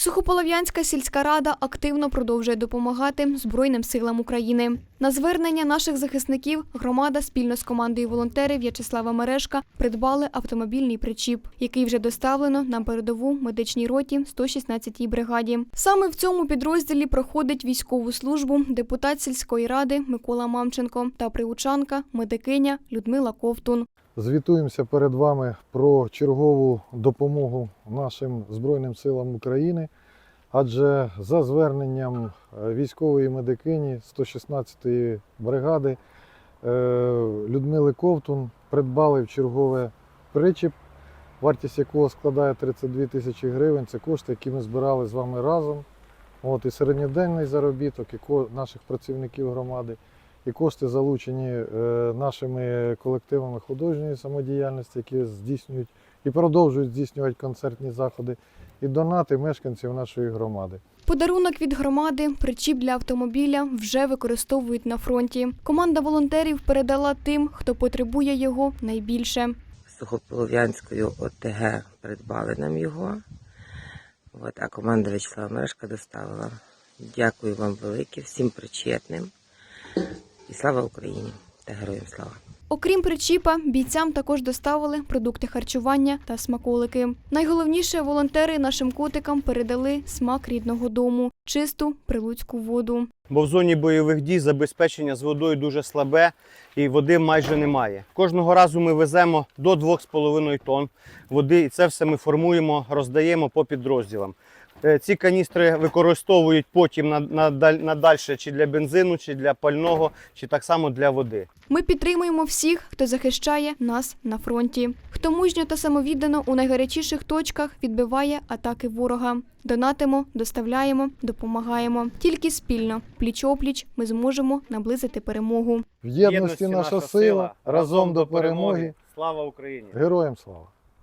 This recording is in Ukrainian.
Сухополов'янська сільська рада активно продовжує допомагати Збройним силам України. На звернення наших захисників громада спільно з командою волонтерів В'ячеслава Мережка придбали автомобільний причіп, який вже доставлено на передову медичній роті 116-й бригаді. Саме в цьому підрозділі проходить військову службу депутат сільської ради Микола Мамченко та приучанка медикиня Людмила Ковтун. Звітуємося перед вами про чергову допомогу нашим Збройним силам України. Адже за зверненням е, військової медикині 116-ї бригади е, Людмили Ковтун придбали в чергове причіп, вартість якого складає 32 тисячі гривень. Це кошти, які ми збирали з вами разом. От, і середньоденний заробіток, і наших працівників громади, і кошти залучені е, нашими колективами художньої самодіяльності, які здійснюють і продовжують здійснювати концертні заходи, і донати мешканців нашої громади. Подарунок від громади, причіп для автомобіля вже використовують на фронті. Команда волонтерів передала тим, хто потребує його найбільше. Сухополов'янською ОТГ придбали нам його. От, а команда Вячеслава Мережка доставила. Дякую вам велике, всім причетним. І слава Україні та героям слава! Окрім причіпа, бійцям також доставили продукти харчування та смаколики. Найголовніше, волонтери нашим котикам передали смак рідного дому, чисту прилуцьку воду. бо в зоні бойових дій забезпечення з водою дуже слабе і води майже немає. Кожного разу ми веземо до 2,5 тонн води, і це все ми формуємо, роздаємо по підрозділам. Е, Ці каністри використовують потім на, на, даль- надальше чи для бензину, чи для пального, чи так само для води. Ми підтримуємо всіх, хто захищає нас на фронті, хто мужньо та самовіддано у найгарячіших точках відбиває атаки ворога. Донатимо, доставляємо, допомагаємо. Тільки спільно, пліч-опліч, ми зможемо наблизити перемогу. В єдності наша сила, разом до перемоги. Слава Україні! Героям слава!